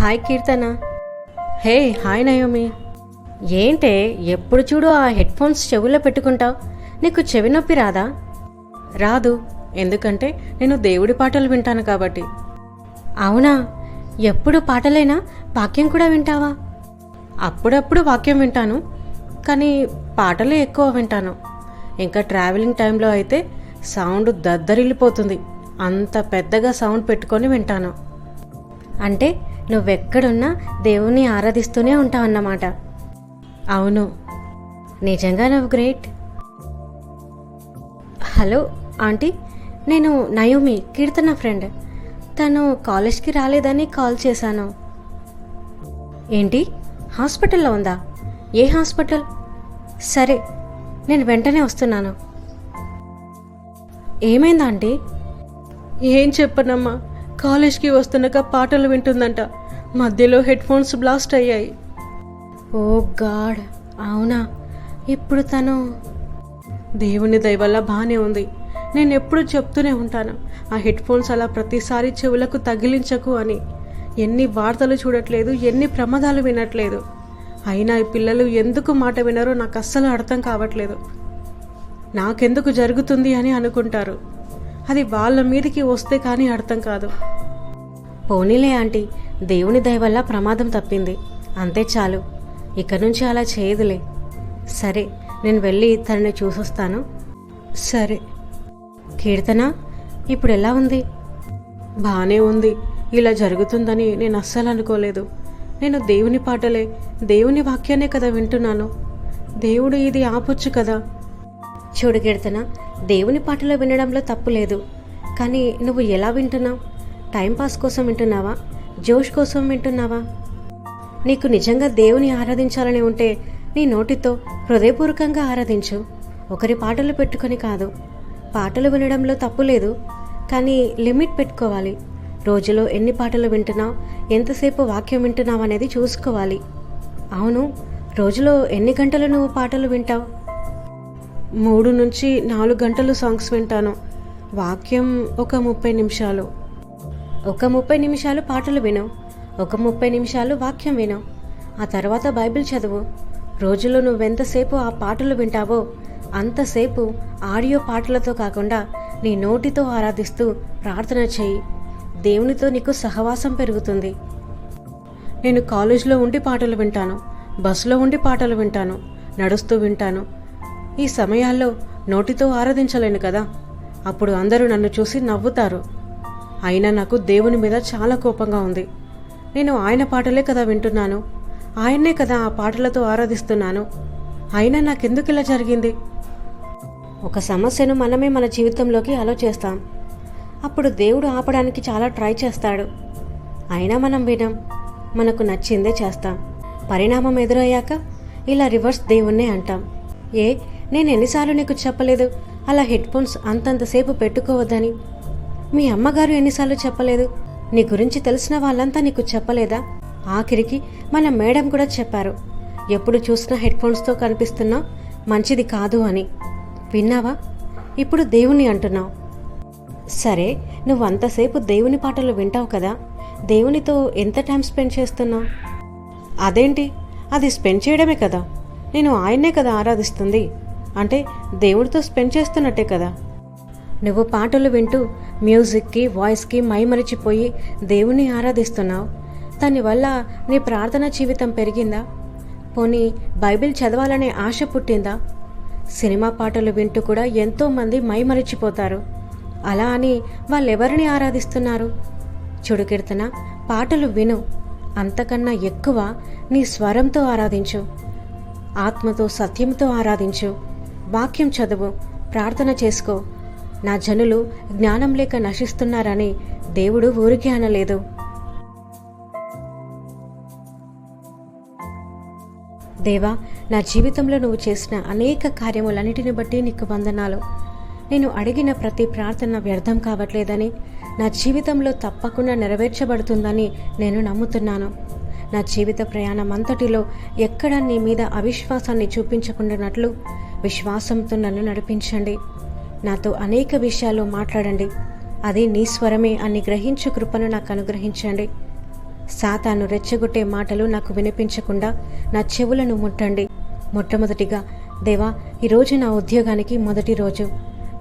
Hi Keerthana. Hey hi Naomi. ఏంటే ఎప్పుడు చూడు ఆ హెడ్ ఫోన్స్ చెవుల్లో పెట్టుకుంటావు? నీకు చెవి నొప్పి రాదా? రాదు ఎందుకంటే నేను దేవుడి పాటలు వింటాను కాబట్టి. అవునా? ఎప్పుడు పాటలైనా వాక్యం కూడా వింటావా? అప్పుడప్పుడు వాక్యం వింటాను కానీ పాటలే ఎక్కువ వింటాను. ఇంకా ట్రావెలింగ్ టైంలో అయితే సౌండ్ దద్దరిల్లిపోతుంది. అంత పెద్దగా సౌండ్ పెట్టుకొని వింటాను. అంటే నువ్వెక్కడున్నా దేవుణ్ణి ఆరాధిస్తూనే ఉంటావన్నమాట. అవును. నిజంగా నువ్వు గ్రేట్. Hello aunty. నేను నయోమి కీర్తన ఫ్రెండ్. తను కాలేజ్కి రాలేదని కాల్ చేశాను. ఏంటి? హాస్పిటల్లో ఉందా? ఏ హాస్పిటల్? సరే నేను వెంటనే వస్తున్నాను. ఏమైందా ఆంటీ? ఏం చెప్పనమ్మా. కాలేజ్కి వస్తున్నాక పాటలు వింటుందంట. మధ్యలో హెడ్ ఫోన్స్ బ్లాస్ట్ అయ్యాయి. ఓ గాడ్ అవునా? ఇప్పుడు తను? దేవుని దయ వల్ల బాగానే ఉంది. నేను ఎప్పుడు చెప్తూనే ఉంటాను ఆ హెడ్ ఫోన్స్ అలా ప్రతిసారి చెవులకు తగిలించకు అని. ఎన్ని వార్తలు చూడట్లేదు ఎన్ని ప్రమాదాలు వినట్లేదు. అయినా ఈ పిల్లలు ఎందుకు మాట వినరో నాకు అస్సలు అర్థం కావట్లేదు. నాకెందుకు జరుగుతుంది అని అనుకుంటారు. అది వాళ్ళ మీదకి వస్తే కానీ అర్థం కాదు. పోనీలే ఆంటీ. దేవుని దయ వల్ల ప్రమాదం తప్పింది. అంతే చాలు. ఇక నుంచి అలా చేయదులే. సరే నేను వెళ్ళి తనని చూసొస్తాను. సరే. కీర్తన ఇప్పుడు ఎలా ఉంది? బాగానే ఉంది. ఇలా జరుగుతుందని నేను అస్సలు అనుకోలేదు. నేను దేవుని పాటలే దేవుని వాక్యాన్నే కదా వింటున్నాను. దేవుడు ఇది ఆపొచ్చు కదా? చూడు కీర్తన దేవుని పాటలు వినడంలో తప్పు లేదు. కానీ నువ్వు ఎలా వింటున్నావు? టైంపాస్ కోసం వింటున్నావా? జోష్ కోసం వింటున్నావా? నీకు నిజంగా దేవుని ఆరాధించాలని ఉంటే నీ నోటితో హృదయపూర్వకంగా ఆరాధించు. ఒకరి పాటలు పెట్టుకొని కాదు. పాటలు వినడంలో తప్పు లేదు. కానీ లిమిట్ పెట్టుకోవాలి. రోజులో ఎన్ని పాటలు వింటున్నావు ఎంతసేపు వాక్యం వింటున్నావు అనేది చూసుకోవాలి. అవును రోజులో ఎన్ని గంటలు నువ్వు పాటలు వింటావు? మూడు నుంచి నాలుగు గంటలు సాంగ్స్ వింటాను. వాక్యం ఒక ముప్పై నిమిషాలు. ఒక ముప్పై నిమిషాలు పాటలు విను. ఒక ముప్పై నిమిషాలు వాక్యం విను. ఆ తర్వాత బైబిల్ చదువు. రోజులో నువ్వెంతసేపు ఆ పాటలు వింటావో అంతసేపు ఆడియో పాటలతో కాకుండా నీ నోటితో ఆరాధిస్తూ ప్రార్థన చేయి. దేవునితో నీకు సహవాసం పెరుగుతుంది. నేను కాలేజీలో ఉండి పాటలు వింటాను. బస్సులో ఉండి పాటలు వింటాను. నడుస్తూ వింటాను. ఈ సమయాల్లో నోటితో ఆరాధించలేను కదా. అప్పుడు అందరూ నన్ను చూసి నవ్వుతారు. అయినా నాకు దేవుని మీద చాలా కోపంగా ఉంది. నేను ఆయన పాటలే కదా వింటున్నాను. ఆయన్నే కదా ఆ పాటలతో ఆరాధిస్తున్నాను. అయినా నాకెందుకు ఇలా జరిగింది? ఒక సమస్యను మనమే మన జీవితంలోకి అలో చేస్తాం. అప్పుడు దేవుడు ఆపడానికి చాలా ట్రై చేస్తాడు. అయినా మనం వినం. మనకు నచ్చిందే చేస్తాం. పరిణామం ఎదురయ్యాక ఇలా రివర్స్ దేవుణ్ణే అంటాం. ఏ నేను ఎన్నిసార్లు నీకు చెప్పలేదు? అలా హెడ్ ఫోన్స్ అంతంతసేపు పెట్టుకోవద్దని. మీ అమ్మగారు ఎన్నిసార్లు చెప్పలేదు? నీ గురించి తెలిసిన వాళ్ళంతా నీకు చెప్పలేదా? ఆఖరికి మన మేడం కూడా చెప్పారు. ఎప్పుడు చూసినా హెడ్ ఫోన్స్తో కనిపిస్తున్నా మంచిది కాదు అని. విన్నావా? ఇప్పుడు దేవుని అంటున్నావు. సరే నువ్వు అంతసేపు దేవుని పాటలు వింటావు కదా? దేవునితో ఎంత టైం స్పెండ్ చేస్తున్నావు? అదేంటి? అది స్పెండ్ చేయడమే కదా? నేను ఆయన్నే కదా ఆరాధిస్తుంది. అంటే దేవుడితో స్పెండ్ చేస్తున్నట్టే కదా? నువ్వు పాటలు వింటూ మ్యూజిక్కి వాయిస్కి మైమరిచిపోయి దేవుని ఆరాధిస్తున్నావు. దానివల్ల నీ ప్రార్థన జీవితం పెరిగిందా? పోనీ బైబిల్ చదవాలనే ఆశ పుట్టిందా? సినిమా పాటలు వింటూ కూడా ఎంతోమంది మైమరిచిపోతారు. అలా అని వాళ్ళెవరిని ఆరాధిస్తున్నారు? చూడు కీర్తన పాటలు విను. అంతకన్నా ఎక్కువ నీ స్వరంతో ఆరాధించు. ఆత్మతో సత్యంతో ఆరాధించు. వాక్యం చదువు ప్రార్థన చేసుకో. నా జనులు జ్ఞానం లేక నశిస్తున్నారని దేవుడు ఊరికే అనలేదు. దేవా నా జీవితంలో నువ్వు చేసిన అనేక కార్యములన్నిటిని బట్టి నీకు వందనాలు. నేను అడిగిన ప్రతి ప్రార్థన వ్యర్థం కావట్లేదని నా జీవితంలో తప్పకుండా నెరవేర్చబడుతుందని నేను నమ్ముతున్నాను. నా జీవిత ప్రయాణం అంతటిలో ఎక్కడ నీ మీద అవిశ్వాసాన్ని చూపించకుండానట్లు విశ్వాసంతో నన్ను నడిపించండి. నాతో అనేక విషయాలు మాట్లాడండి. అది నీ స్వరమే అని గ్రహించు కృపను నాకు అనుగ్రహించండి. సాతాను రెచ్చగొట్టే మాటలు నాకు వినిపించకుండా నా చెవులను ముట్టండి. మొట్టమొదటిగా దేవా ఈరోజు నా ఉద్యోగానికి మొదటి రోజు.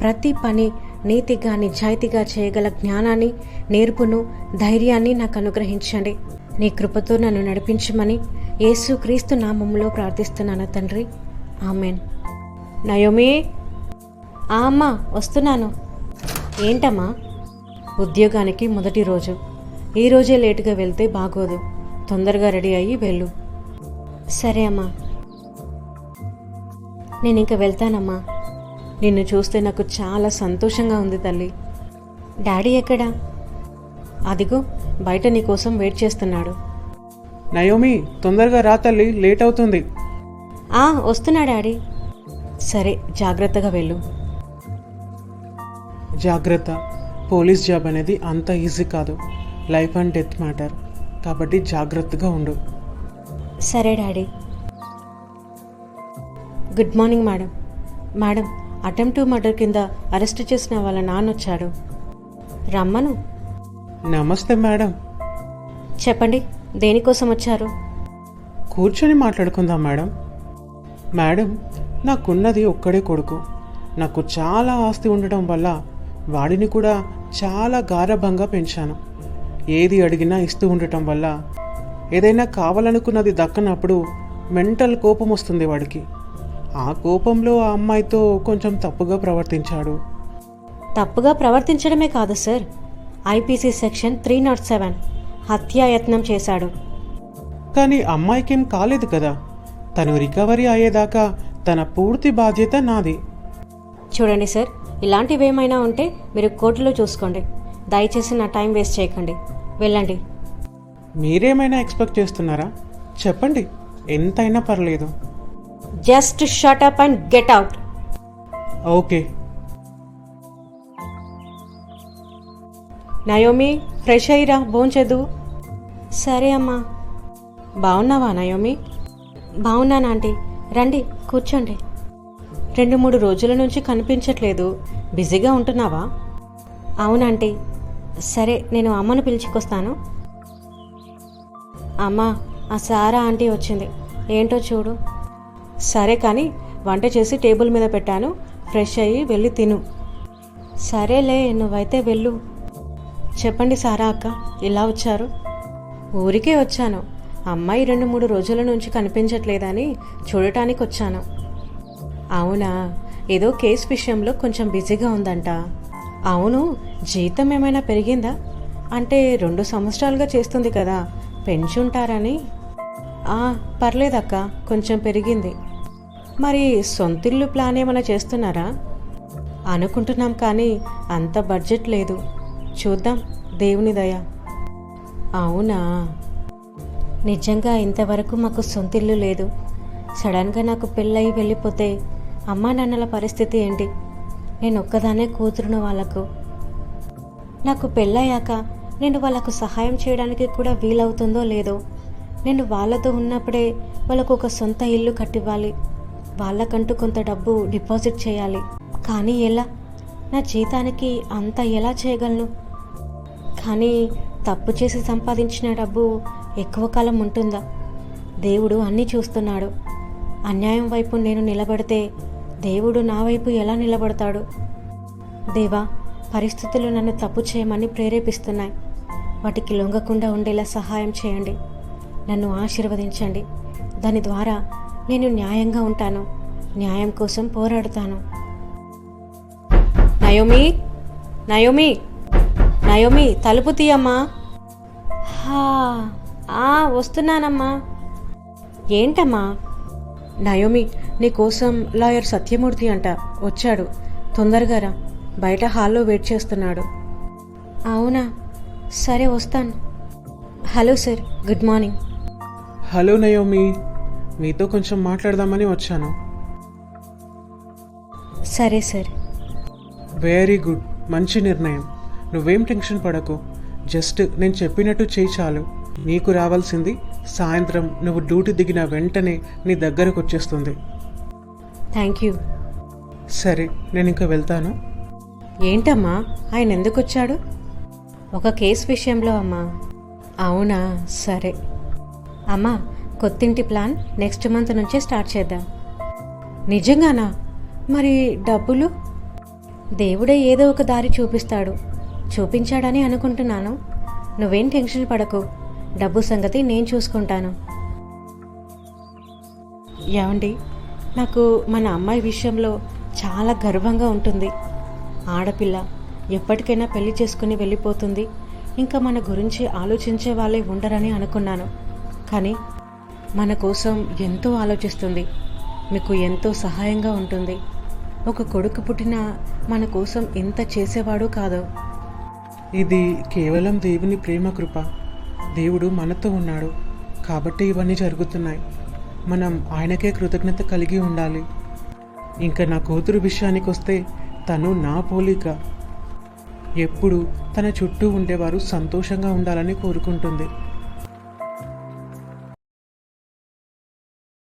ప్రతి పని నీతిగా నిజాయితీగా చేయగల జ్ఞానాన్ని నేర్పును ధైర్యాన్ని నాకు అనుగ్రహించండి. నీ కృపతో నన్ను నడిపించమని యేసు క్రీస్తు నామంలో ప్రార్థిస్తున్నాను తండ్రి. ఆమెన్. నయోమే ఆ అమ్మా వస్తున్నాను. ఏంటమ్మా? ఉద్యోగానికి మొదటి రోజు. ఈ రోజే లేటుగా వెళ్తే బాగోదు. తొందరగా రెడీ అయ్యి వెళ్ళు. సరే అమ్మా. నేను ఇంక వెళ్తానమ్మా. నిన్ను చూస్తే నాకు చాలా సంతోషంగా ఉంది తల్లి. డాడీ ఎక్కడా? అదిగో బయట నీ కోసం వెయిట్ చేస్తున్నాడు. నయోమి తొందరగా రా తల్లి లేట్ అవుతుంది. ఆ వస్తున్నా డాడీ. సరే జాగ్రత్తగా వెళ్ళు. జాగ్రత్త. పోలీస్ జాబ్ అనేది అంత ఈజీ కాదు. Life and death matter. కాబట్టి జాగ్రత్తగా ఉండు. సరే daddy. Good morning madam. Madam attempt murder కింద అరెస్ట్ చేసిన వాళ్ళ నాన్న వచ్చాడు. రమ్మను. నమస్తే మేడం. చెప్పండి దేనికోసం వచ్చారు? కూర్చొని మాట్లాడుకుందాం మేడం. మేడం నాకున్నది ఒక్కడే కొడుకు. నాకు చాలా ఆస్తి ఉండటం వల్ల వాడిని కూడా చాలా గారభంగా పెంచాను. ఏది అడిగినా ఇస్తూ ఉండటం వల్ల ఏదైనా కావాలనుకున్నది దక్కనప్పుడు మెంటల్ కోపం వస్తుంది వాడికి. ఆ కోపంలో ఆ అమ్మాయితో కొంచెం తప్పుగా ప్రవర్తించాడు. తప్పుగా ప్రవర్తించడమే కాదు sir. IPC section three not seven హత్యాయత్నం చేశాడు. కానీ అమ్మాయికేం కాలేదు కదా. తను రికవరీ అయ్యేదాకా తన పూర్తి బాధ్యత నాది. చూడండి సార్ ఇలాంటివేమైనా ఉంటే మీరు కోర్టులో చూసుకోండి. దయచేసి నా టైం వేస్ట్ చేయకండి. వెళ్ళండి. మీరేమైనా ఎక్స్పెక్ట్ చేస్తున్నారా? చెప్పండి. ఎంతైనా పర్లేదు. Just shut up and get out. Okay. Naomi fresh అయ్యిరా భోంచెదు సరే అమ్మా. బాగున్నావా నయోమి? బాగున్నాను ఆంటీ. రండి కూర్చోండి. రెండు మూడు రోజుల నుంచి కనిపించట్లేదు. బిజీగా ఉంటున్నావా? అవునంటీ. సరే నేను అమ్మను పిలుచుకొస్తాను. అమ్మా ఆ సారా ఆంటీ వచ్చింది. ఏంటో చూడు. సరే కానీ వంట చేసి టేబుల్ మీద పెట్టాను. ఫ్రెష్ అయ్యి వెళ్ళి తిను. సరేలే నువ్వైతే వెళ్ళు. చెప్పండి సారా అక్క ఇలా వచ్చారు? ఊరికే వచ్చాను. అమ్మాయి రెండు మూడు రోజుల నుంచి కనిపించట్లేదని చూడటానికి వచ్చాను. అవునా? ఏదో కేసు విషయంలో కొంచెం బిజీగా ఉందంట. అవును జీతం ఏమైనా పెరిగిందా? అంటే రెండు సంవత్సరాలుగా చేస్తుంది కదా పెంచుంటారని పర్లేదక్క కొంచెం పెరిగింది. మరి సొంతిల్లు ప్లాన్ ఏమైనా చేస్తున్నారా? అనుకుంటున్నాం కానీ అంత బడ్జెట్ లేదు. చూద్దాం దేవుని దయ. అవునా? నిజంగా ఇంతవరకు మాకు సొంతిల్లు లేదు. సడన్గా నాకు పెళ్ళయి వెళ్ళిపోతే అమ్మా నాన్నల పరిస్థితి ఏంటి? నేను ఒక్కదానే కూతురును వాళ్ళకు. నాకు పెళ్ళయ్యాక నేను వాళ్ళకు సహాయం చేయడానికి కూడా వీలవుతుందో లేదో నేను వాళ్ళతో ఉన్నప్పుడే వాళ్ళకు ఒక సొంత ఇల్లు కట్టివ్వాలి. వాళ్ళకంటూ కొంత డబ్బు డిపాజిట్ చేయాలి. కానీ ఎలా? నా జీతానికి అంత ఎలా చేయగలను? కానీ తప్పు చేసి సంపాదించిన డబ్బు ఎక్కువ కాలం ఉంటుందా? దేవుడు అన్నీ చూస్తున్నాడు. అన్యాయం వైపు నేను నిలబడితే దేవుడు నా వైపు ఎలా నిలబడతాడు? దేవా పరిస్థితులు నన్ను తప్పు చేయమని ప్రేరేపిస్తున్నాయి. వాటికి లొంగకుండా ఉండేలా సహాయం చేయండి. నన్ను ఆశీర్వదించండి. దాని ద్వారా నేను న్యాయంగా ఉంటాను. న్యాయం కోసం పోరాడుతాను. నయోమి నయోమి నయోమి తలుపు తీయమ్మా. హా, వస్తున్నానమ్మా. ఏంటమ్మా? నయోమి నీకోసం లాయర్ సత్యమూర్తి అంట వచ్చాడు. తొందరగా రా. బయట హాల్లో వెయిట్ చేస్తున్నాడు. అవునా? సరే వస్తాను. Hello sir good morning. Hello Naomi. మీతో కొంచెం మాట్లాడదామని వచ్చాను. సరే సార్. Very good. మంచి నిర్ణయం. నువ్వేం టెన్షన్ పడకు. జస్ట్ నేను చెప్పినట్టు చేయి చాలు. నీకు రావాల్సింది సాయంత్రం నువ్వు డ్యూటీ దిగిన వెంటనే నీ దగ్గరకు వచ్చేస్తుంది. Thank you. సరే నేను ఇంకా వెళ్తాను. ఏంటమ్మా? ఆయన ఎందుకు వచ్చాడు? ఒక కేసు విషయంలో అమ్మా. అవునా? సరే. అమ్మా కొత్తింటి ప్లాన్ నెక్స్ట్ మంత్ నుంచే స్టార్ట్ చేద్దాం. నిజంగానా? మరి డబ్బులు? దేవుడే ఏదో ఒక దారి చూపిస్తాడు. చూపించాడని అనుకుంటున్నాను. నువ్వేం టెన్షన్ పడకు. డబ్బు సంగతి నేను చూసుకుంటాను. ఏమండి? నాకు మన అమ్మాయి విషయంలో చాలా గర్వంగా ఉంటుంది. ఆడపిల్ల ఎప్పటికైనా పెళ్ళి చేసుకుని వెళ్ళిపోతుంది. ఇంకా మన గురించి ఆలోచించే వాళ్ళే ఉండరని అనుకున్నాను. కానీ మన కోసం ఎంతో ఆలోచిస్తుంది. మీకు ఎంతో సహాయంగా ఉంటుంది. ఒక కొడుకు పుట్టిన మన కోసం ఎంత చేసేవాడు కాదు. ఇది కేవలం దేవుని ప్రేమ కృప. దేవుడు మనతో ఉన్నాడు. కాబట్టి ఇవన్నీ జరుగుతున్నాయి. మనం ఆయనకే కృతజ్ఞత కలిగి ఉండాలి. ఇంకా నా కూతురు విషయానికి వస్తే తను నా పోలిక. ఎప్పుడు తన చుట్టూ ఉండేవారు సంతోషంగా ఉండాలని కోరుకుంటుంది.